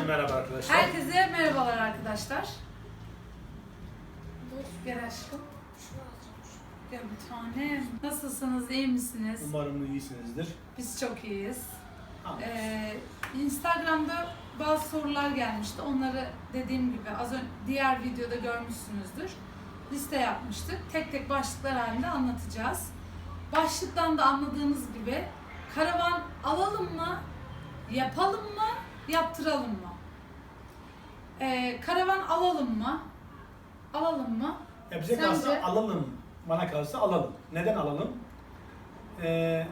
Merhaba arkadaşlar. Herkese merhabalar arkadaşlar. Gel aşkım. Gel bir tane. Nasılsınız? iyi misiniz? Umarım iyisinizdir. Biz çok iyiyiz. Ee, Instagram'da bazı sorular gelmişti. Onları dediğim gibi az önce diğer videoda görmüşsünüzdür. Liste yapmıştık. Tek tek başlıklar halinde anlatacağız. Başlıktan da anladığınız gibi karavan alalım mı? Yapalım mı? Yaptıralım mı? Ee, karavan alalım mı? Alalım mı? Ya bize Sence? kalsa alalım. Bana kalsa alalım. Neden alalım? Ee,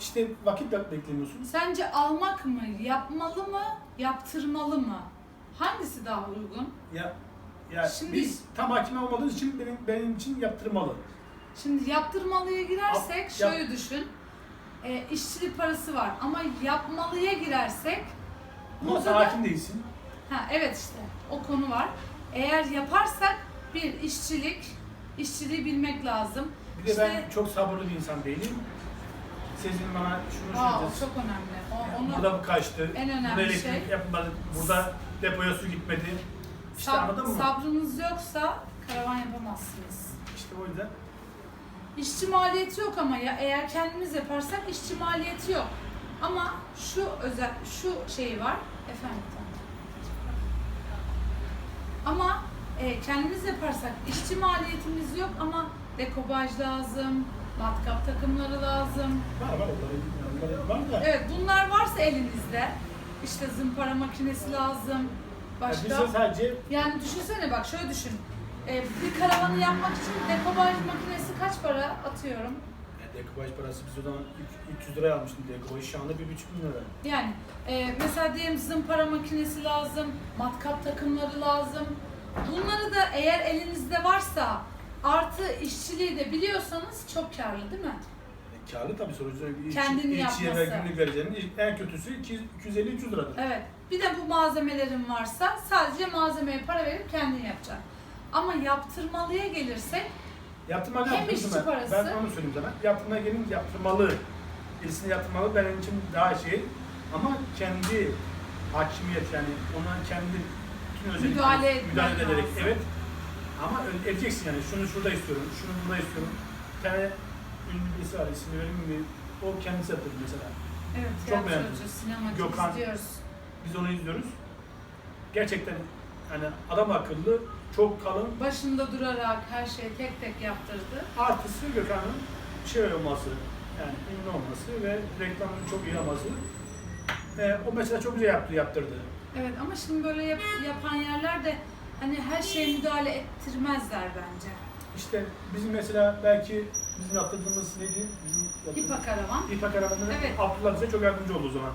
işte vakit beklemiyorsun. Sence almak mı? Yapmalı mı? Yaptırmalı mı? Hangisi daha uygun? Ya ya Şimdi- biz tam hakim olmadığımız için benim benim için yaptırmalı. Şimdi yaptırmalıya girersek Yap- şöyle düşün. E, işçilik parası var ama yapmalıya girersek Ama burada da- hakim değilsin. ha evet işte o konu var. Eğer yaparsak bir işçilik, işçiliği bilmek lazım. Bir de İşte- ben çok sabırlı bir insan değilim. Sizin bana şunu Aa, o çok önemli. O, onu Burada bu kaçtı. En önemli burada elektrik şey- yapılmadı. Burada depoya su gitmedi. İşte sab- anladın mı? sabrınız yoksa karavan yapamazsınız. İşte o yüzden İşçi maliyeti yok ama ya eğer kendimiz yaparsak işçi maliyeti yok. Ama şu özel şu şeyi var efendim. Ama e, kendimiz yaparsak işçi maliyetimiz yok ama dekobaj lazım, matkap takımları lazım. var var onların var da. Evet bunlar varsa elinizde işte zımpara makinesi lazım. Ya Başka bize sadece yani düşünsene bak şöyle düşün. E, bir karavanı yapmak için dekobaj makinesi kaç para atıyorum? Ya dekopaj parası biz o zaman üç- 300 liraya almıştık dekopajı şu anda 1,5 bin lira. Yani e, mesela diyelim zımpara makinesi lazım, matkap takımları lazım. Bunları da eğer elinizde varsa artı işçiliği de biliyorsanız çok karlı değil mi? E, karlı tabii sonuçta Kendini ve yapması. günlük vereceğinin en kötüsü 250-300 liradır. Evet. Bir de bu malzemelerin varsa sadece malzemeye para verip kendin yapacaksın. Ama yaptırmalıya gelirsek Yaptırmalı Hem yaptırdım işçi ben. parası- Ben onu söyleyeyim sana. Yaptırmaya gelince yaptırmalı. Birisini yaptırmalı benim için daha şey. Ama kendi hakimiyet yani ona kendi bütün özellikleri Müdahale etmen müdahale ederek lazım. evet. Ama ö- edeceksin yani şunu şurada istiyorum, şunu burada istiyorum. Bir tane ünlü birisi var ismini vereyim mi? O kendisi yaptırdı mesela. evet Çok tiyatrocu, beğendim. sinemacı Gökhan. izliyoruz. Biz onu izliyoruz. Gerçekten hani adam akıllı, çok kalın. Başında durarak her şeyi tek tek yaptırdı. Artısı Gökhan'ın şey olması, yani ünlü olması ve reklamın çok iyi olması. Ee, o mesela çok güzel yaptı, yaptırdı. Evet ama şimdi böyle yap- yapan yerler de hani her şeye müdahale ettirmezler bence. İşte bizim mesela belki bizim yaptırdığımız neydi? Bizim yaptırdığımız- karavan. İpa karavanı Evet. Abdullah bize çok yardımcı oldu o zaman.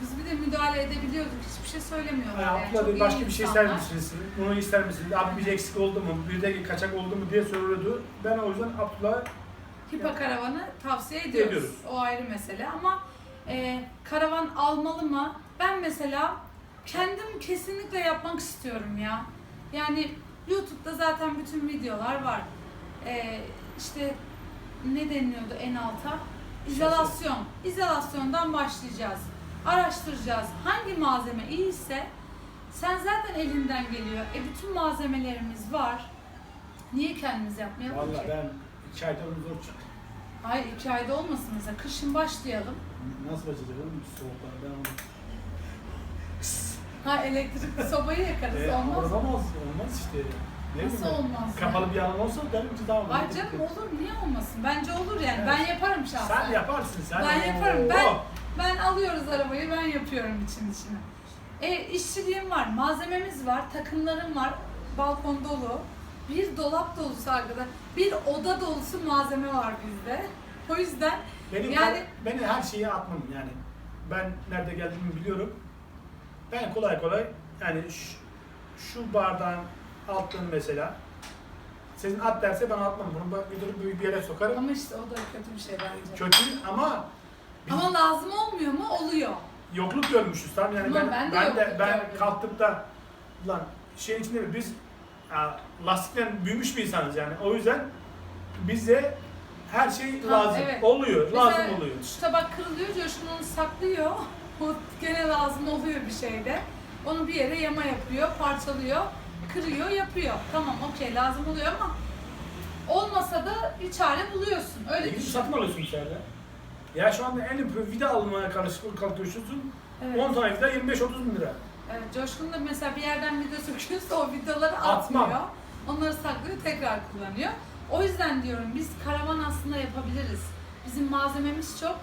Biz bir de müdahale edebiliyorduk. Hiçbir şey söylemiyorlar. Yani Yani. Abdullah Çok başka bir şey ister misiniz? Bunu ister misiniz? Abi bir eksik oldu mu? Bir de kaçak oldu mu diye soruyordu. Ben o yüzden Abdullah'a Hipa karavanı tavsiye ediyoruz. Ediyoruz. O ayrı mesele ama e, karavan almalı mı? Ben mesela kendim kesinlikle yapmak istiyorum ya. Yani YouTube'da zaten bütün videolar var. E, işte ne deniliyordu en alta? İzolasyon. İzolasyondan başlayacağız. Araştıracağız. Hangi malzeme iyiyse sen zaten elinden geliyor. E bütün malzemelerimiz var. Niye kendimiz yapmayalım Vallahi ki? ben iki ayda onu zor çıktım. Hayır iki ayda olmasın mesela. Kışın başlayalım. Nasıl başlayacağım? Soğuklar. Ben onu... Ha elektrikli sobayı yakarız. E, olmaz mı? Olmaz, olmaz işte. Ne Nasıl bileyim ben. olmaz? Kapalı bir alan olsa derim ki tamam. Ay canım olur niye olmasın? Bence olur yani. Ben yaparım şahsen. Sen yaparsın sen. Ben yaparım. Oo. Ben ben alıyoruz arabayı ben yapıyorum için içine. E işçiliğim var, malzememiz var, takımlarım var, balkon dolu. Bir dolap dolusu arkada, bir oda dolusu malzeme var bizde. O yüzden Benim Yani- beni her şeyi atmam yani. Ben nerede geldiğimi biliyorum. Ben kolay kolay yani şu, şu bardağın altını mesela sizin at derse ben atmam. Bunu götürüp büyük bir yere sokarım. ama işte o da kötü bir şey bence. Kötü ama Ama lazım olmuyor mu? Oluyor. yokluk görmüşüz tamam yani Tamam, ben ben de ben de yokluk ben gördüm. kalktıp da lan şeyin içinde mi biz ya, lastikten büyümüş bir insanız yani. O yüzden bize her şey Ha, lazım. evet. Oluyor, Mesela lazım oluyor. Şu tabak kırılıyor, Coşkun onu saklıyor. O gene lazım oluyor bir şeyde. Onu bir yere yama yapıyor, parçalıyor, kırıyor, yapıyor. Tamam okey lazım oluyor ama olmasa da bir çare buluyorsun. Öyle Peki düşün. satın alıyorsun içeride. Ya şu anda en vida almaya kalkıyorsun. Evet. 10 tane vida 25-30 bin lira. Evet, Coşkun da mesela bir yerden video söküyorsa o videoları Atmam. atmıyor. Onları saklıyor, tekrar kullanıyor. O yüzden diyorum biz karavan aslında yapabiliriz. Bizim malzememiz çok,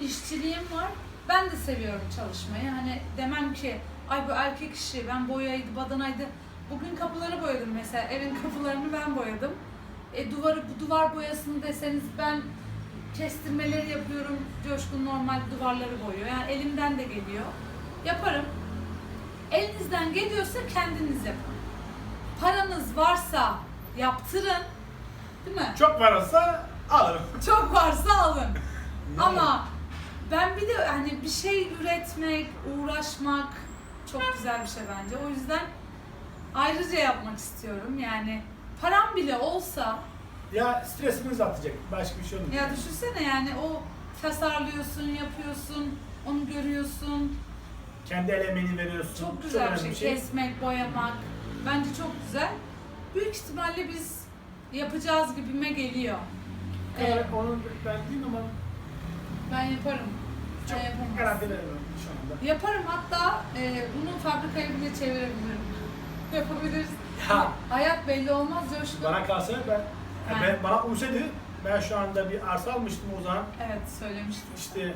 işçiliğim var. Ben de seviyorum çalışmayı. Hani demem ki ay bu erkek işi, ben boyaydı, badanaydı. Bugün kapıları boyadım mesela, evin kapılarını ben boyadım. E, duvarı, bu duvar boyasını deseniz ben kestirmeleri yapıyorum. Coşkun normal duvarları boyuyor. Yani elimden de geliyor. Yaparım. Elinizden geliyorsa kendiniz yapın. Paranız varsa yaptırın. Değil mi? Çok varsa alırım. Çok varsa alın. Ama ben bir de hani bir şey üretmek, uğraşmak çok güzel bir şey bence. O yüzden ayrıca yapmak istiyorum. Yani param bile olsa Ya stresiniz atacak. Başka bir şey olmuyor. ya düşünsene yani o tasarlıyorsun, yapıyorsun, onu görüyorsun. Kendi el emeğini veriyorsun. Çok güzel bir önemli şey. Kesmek, boyamak. Bence çok güzel. Büyük ihtimalle biz yapacağız gibime geliyor. Ee, Evet, onu ben değil ama ben yaparım. çok Ben yapamam. garanti veremem şu anda. Yaparım hatta e, bunu fabrikaya bile çevirebilirim. Yapabiliriz. Ya Hayat belli olmaz Coşkun. bana kalsa ben, Ha. ben bana uysaydı ben şu anda bir arsa almıştım o zaman. Evet söylemiştim. İşte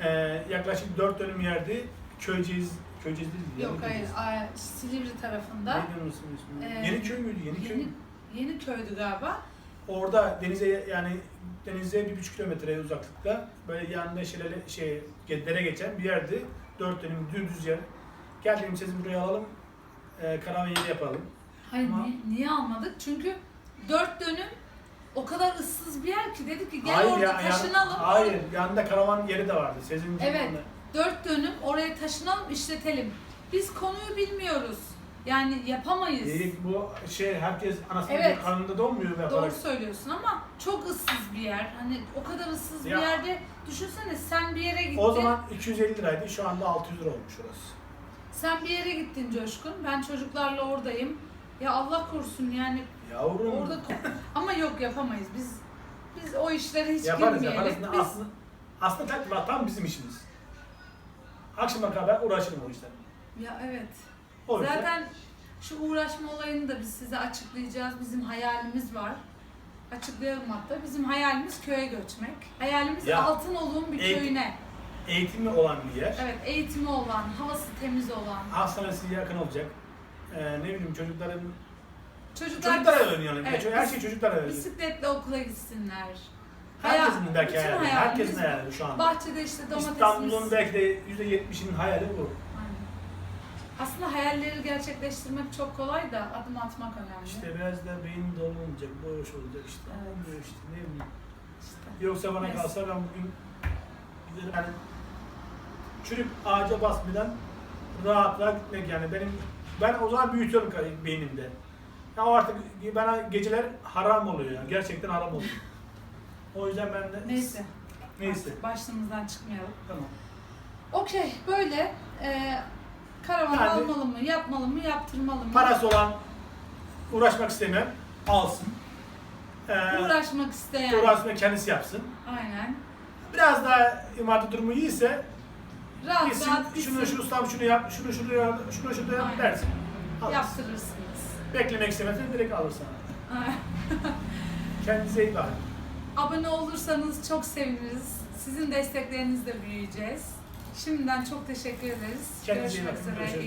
e, yaklaşık 4 dönüm yerdi. Köyceğiz, Köyceğiz değil mi? Yok hayır. Aa, Silivri tarafında. Neydi onun ismi? Ee, Yeni köy müydü? Yeni köy. Yeni, yeni köydü galiba. Orada denize yani denize bir buçuk kilometre uzaklıkta böyle yanında şelale şey dere geçen bir yerdi. Dört dönüm düz yer. Gel dedim sizin buraya alalım. E, karavan yeri yapalım. Hayır Ama- ni- niye almadık? Çünkü dört dönüm o kadar ıssız bir yer ki dedik ki gel hayır orada ya, yan- taşınalım. hayır yanında karavan yeri de vardı. Sizin Evet. Dört dönüm oraya taşınalım işletelim. Biz konuyu bilmiyoruz. Yani yapamayız. E, bu şey herkes anasının Evet. karnında doğmuyor ve Doğru yaparak. söylüyorsun ama çok ıssız bir yer. Hani o kadar ıssız Ya. bir yerde düşünsene sen bir yere gittin. O zaman 250 liraydı. Şu anda 600 lira olmuş orası. Sen bir yere gittin Coşkun. Ben çocuklarla oradayım. Ya Allah korusun yani Yavrum. orada ama yok yapamayız. Biz biz o işlere hiç yaparız girmeyelim. yaparız. Biz Aslında, aslında tam, tam bizim işimiz. Akşama kadar uğraşırım o işten. ya evet. O yüzden Zaten şu uğraşma olayını da biz size açıklayacağız. Bizim hayalimiz var. Açıklayalım hatta. Bizim hayalimiz köye göçmek. Hayalimiz Ya, Altınoluk'un bir eğitim- köyüne. eğitimli olan bir yer. Evet, eğitimi olan, havası temiz olan. Hastanesi yakın olacak. Ee, ne bileyim çocukların Çocuklar çocuklara yani. Evet, Her şey çocuklara öğreniyor. bisikletle okula gitsinler. Herkesin belki hayali. hayalimiz Herkesin hayali şu anda. Bahçede işte domatesimiz. İstanbul'un belki de %70'inin hayali bu. Aynen. Aslında hayalleri gerçekleştirmek çok kolay da adım atmak önemli. İşte biraz da beyin dolu olacak, boş olacak işte. Evet. İşte ne bileyim. İşte. Yoksa bana Neyse. kalsa ben bugün giderim yani çürük ağaca basmadan rahat rahat gitmek yani benim ben o zaman büyütüyorum beynimde. Ya artık bana geceler haram oluyor yani gerçekten haram oluyor. O yüzden ben de Neyse. neyse Artık başlığımızdan çıkmayalım. tamam. Okey böyle e, karavan Yani- almalı mı, yapmalı mı, yaptırmalı mı? Parası olan uğraşmak istemeyen alsın. Ee, Uğraşmak isteyen. uğraşmayı kendisi yapsın. Aynen. Biraz daha maddi durumu iyiyse Rahat gitsin rahat gitsin. şunu şunu ustam şunu yap, şunu şunu yap, şunu şunu yap Aynen. dersin. Alırsın. Yaptırırsınız. Beklemek istemezsen direkt alır sana. Kendinize iyi bakın. Abone olursanız çok seviniriz. Sizin desteklerinizle büyüyeceğiz. Şimdiden çok teşekkür ederiz. Kendinize iyi Görüşmek bakın. üzere. Görüşürüz.